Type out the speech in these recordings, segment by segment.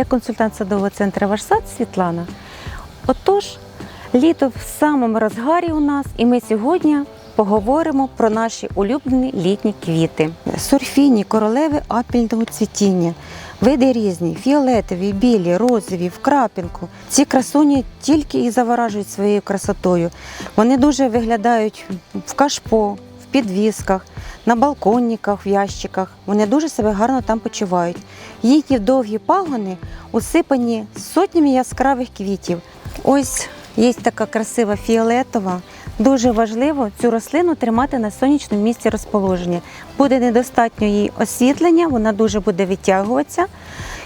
Я консультант садового центру «Ваш сад» Світлана. Отож, літо в самому розгарі у нас, і ми сьогодні поговоримо про наші улюблені літні квіти. Сурфіні, королеви апельного цвітіння. Види різні: фіолетові, білі, розові, в крапінку. Ці красуні тільки і заворажують своєю красотою. Вони дуже виглядають в кашпо, в підвісках, на балконниках, в ящиках. Вони дуже себе гарно там почувають. Їхні довгі пагони усипані сотнями яскравих квітів. Ось є така красива фіолетова. Дуже важливо цю рослину тримати на сонячному місці розположення. Буде недостатньо її освітлення, вона дуже буде відтягуватися,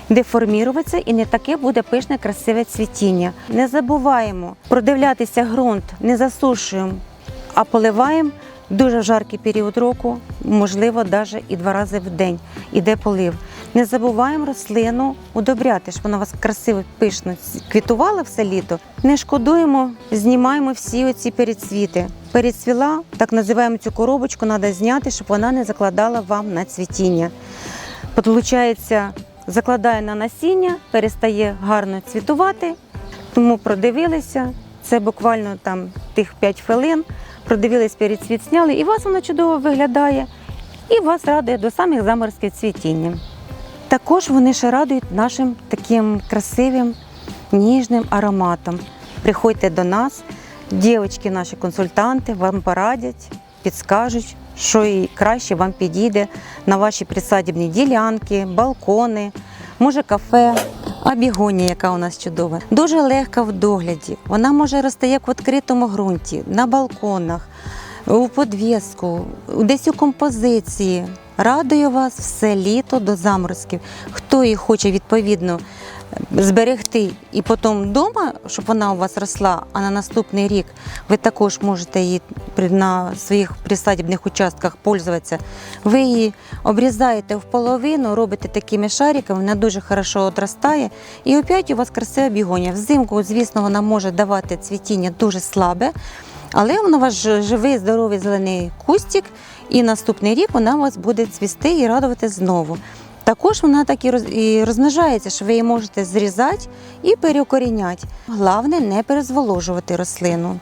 деформіруватися і не таке буде пишне, красиве цвітіння. Не забуваємо продивлятися ґрунт, не засушуємо, а поливаємо дуже жаркий період року, можливо, навіть і два рази в день іде полив. Не забуваємо рослину удобряти, щоб вона вас красиво, пишно квітувала все літо. Не шкодуємо, знімаємо всі оці передцвіти. Передцвіла, так називаємо цю коробочку, треба зняти, щоб вона не закладала вам на цвітіння. Получається, закладає на насіння, перестає гарно цвітувати, тому продивилися. Це буквально там тих 5 хвилин. Продивились передцвіт, зняли, і вас воно чудово виглядає, і вас радує до самих заморозків цвітіння. Також вони ще радують нашим таким красивим, ніжним ароматом. Приходьте до нас, дівчатки, наші консультанти вам порадять, підскажуть, що і краще вам підійде на ваші присадібні ділянки, балкони, може кафе. А бігонія, яка у нас чудова, дуже легка в догляді. Вона може рости як в відкритому ґрунті, на балконах, у подвіску, десь у композиції. Радую вас все літо до заморозків. Хто її хоче відповідно зберегти і потім вдома, щоб вона у вас росла, а на наступний рік ви також можете її на своїх присадібних участках пользуватися. Ви її обрізаєте в половину, робите такими шариками, вона дуже хорошо одростає. І опять у вас красива бігонія. Взимку, звісно, вона може давати цвітіння дуже слабе. Але воно у вас живий, здоровий зелений кустик, і наступний рік вона у вас буде цвісти і радувати знову. Також вона так і розмножається, що ви її можете зрізати і переукоріняти. Головне не перезволожувати рослину.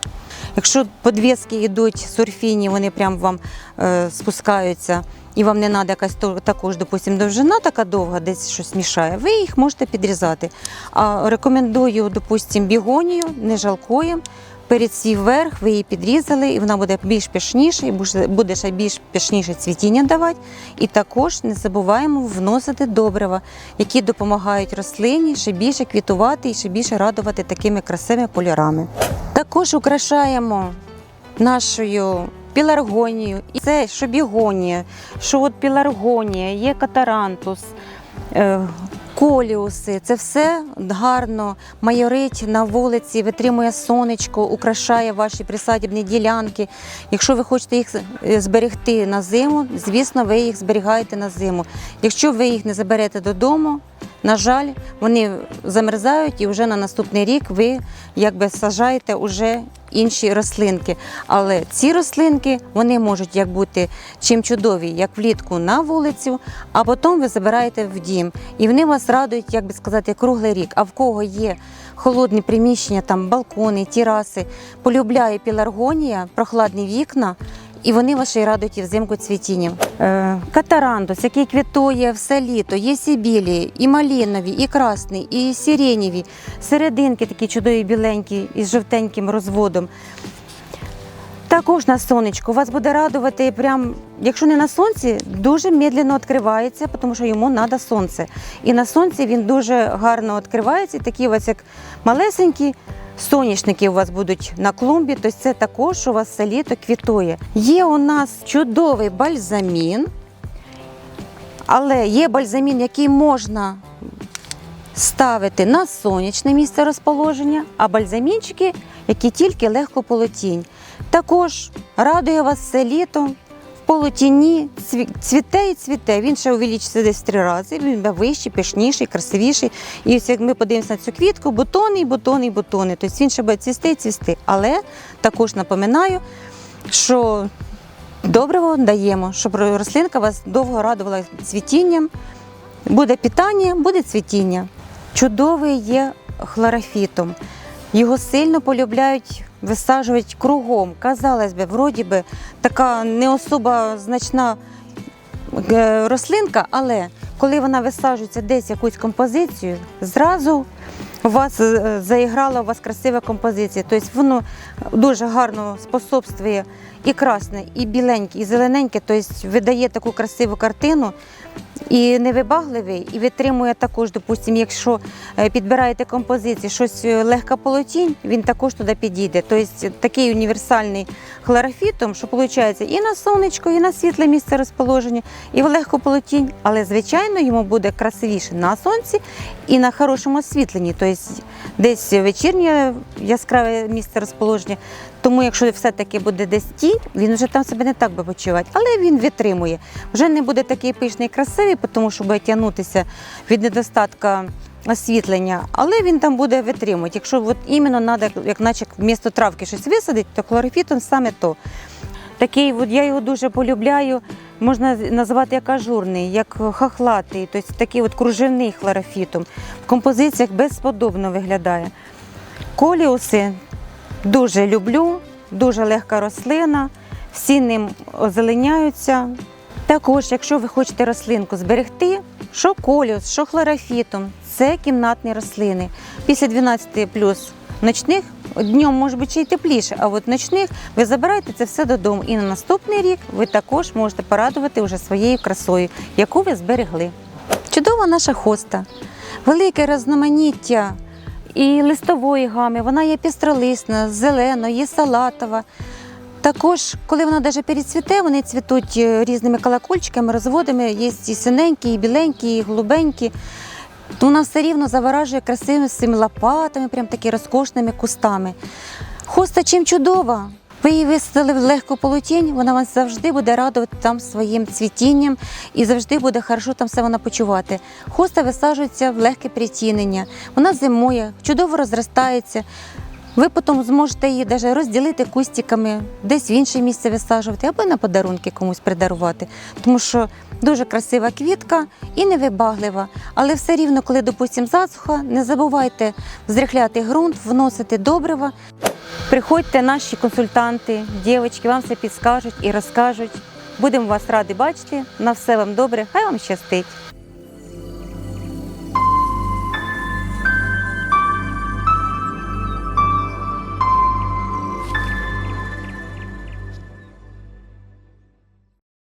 Якщо подвіски йдуть сурфіні, вони прям вам е, спускаються, і вам не треба якась також, допустим, довжина така довга, десь щось мішає, ви їх можете підрізати. А рекомендую, допустим, бігонію, не жалкуємо. Перед свій верх ви її підрізали, і вона буде більш пішніша, і буде- ще більш пішніше цвітіння давати. І також не забуваємо вносити добрива, які допомагають рослині ще більше квітувати і ще більше радувати такими красивими кольорами. Також украшаємо нашою піларгонією. І це що бігонія, що от піларгонія, є катарантус. Коліуси, це все гарно майорить на вулиці, витримує сонечко, украшає ваші присадібні ділянки. Якщо ви хочете їх е, зберегти на зиму, звісно, ви їх зберігаєте на зиму. Якщо ви їх не заберете додому, на жаль, вони замерзають і вже на наступний рік ви якби сажаєте уже інші рослинки. Але ці рослинки вони можуть як бути чим чудові, як влітку на вулицю, а потім ви забираєте в дім. І вони вас радують, як би сказати, круглий рік. А в кого є холодні приміщення, там балкони, тераси, полюбляє піларгонія, прохладні вікна. І вони й радують і взимку цвітінням. Е, катарандус, який квітує все літо, є і білі, і малінові, і красні, і сиренєві, серединки такі чудові біленькі із жовтеньким розводом. Також на сонечку вас буде радувати прям, якщо не на сонці, дуже медленно відкривається, тому що йому треба сонце. І на сонці він дуже гарно відкривається, такі ось як малесенькі соняшники у вас будуть на клумбі, тобто це також у вас все літо квітує. Є у нас чудовий бальзамін, але є бальзамін, який можна ставити на сонячне місце розположення, а бальзамінчики, які тільки легко полотінь. Також радує вас все літо. Цві- цвіте і цвіте. Він ще увеличиться десь три рази. Він буде вищий, пишніший, красивіший. І ось як ми подивимося на цю квітку, бутони, бутони, бутони. Тобто він ще буде цвісти і цвісти. Але також напоминаю, що добриво даємо, щоб рослинка вас довго радувала цвітінням. Буде питання, буде цвітіння. чудовий є хлорофітом. Його сильно полюбляють, висаджують кругом. Казалось би, вроді би, така не особа значна е, рослинка, але коли вона висаджується десь якусь композицію, зразу у вас е, заіграла у вас красива композиція. Тобто воно дуже гарно способствує і красне, і біленьке, і зелененьке, тобто видає таку красиву картину. І невибагливий, і витримує також, допустимо, якщо е, підбираєте композиції, щось е, легка полотінь, він також туди підійде. Тобто такий універсальний хлорофітом, що виходить і на сонечко, і на світле місце розположення, і в легку полотінь, але звичайно йому буде красивіше на сонці і на хорошому освітленні, тобто десь вечірнє яскраве місце розположення. Тому, якщо все-таки буде десь тінь, він вже там себе не так би почувати, але він витримує. Вже не буде такий пишний красивий, тому що буде тягнутися від недостатка освітлення, але він там буде витримувати. Якщо от іменно треба, як наче вмісто травки щось висадити, то хлорофітон саме то. Такий, от я його дуже полюбляю, можна називати як ажурний, як хохлатий, тобто такий от кружевний хлорофітом. В композиціях безподобно виглядає. Коліуси дуже люблю, дуже легка рослина, всі ним озеленяються. Також, якщо ви хочете рослинку зберегти, що коліус, що хлорофітом, це кімнатні рослини. Після 12 плюс ночних днем може бути ще й тепліше, а от ночних ви забираєте це все додому. І на наступний рік ви також можете порадувати вже своєю красою, яку ви зберегли. Чудова наша хоста, велике різноманіття і листової гами, вона є пістролисна, зелена, є салатова. Також, коли вона навіть перецвіте, вони цвітуть е, різними колокольчиками, розводами, є і синенькі, і біленькі, і голубенькі. То вона все рівно заворажує красивими лопатами, прям такі розкошними кустами. Хоста чим чудова. Ви її висадили в легку полотінь, вона вас завжди буде радувати там своїм цвітінням і завжди буде хорошо там все вона почувати. Хоста висаджується в легке притінення, вона зимує, чудово розростається. Ви потім зможете її навіть розділити кустиками, десь в інше місце висаджувати або на подарунки комусь придарувати. Тому що дуже красива квітка і невибаглива. Але все рівно, коли, допустимо, засуха, не забувайте зрихляти ґрунт, вносити добрива. Приходьте наші консультанти, дівчатки, вам все підскажуть і розкажуть. Будемо вас раді бачити. На все вам добре, хай вам щастить.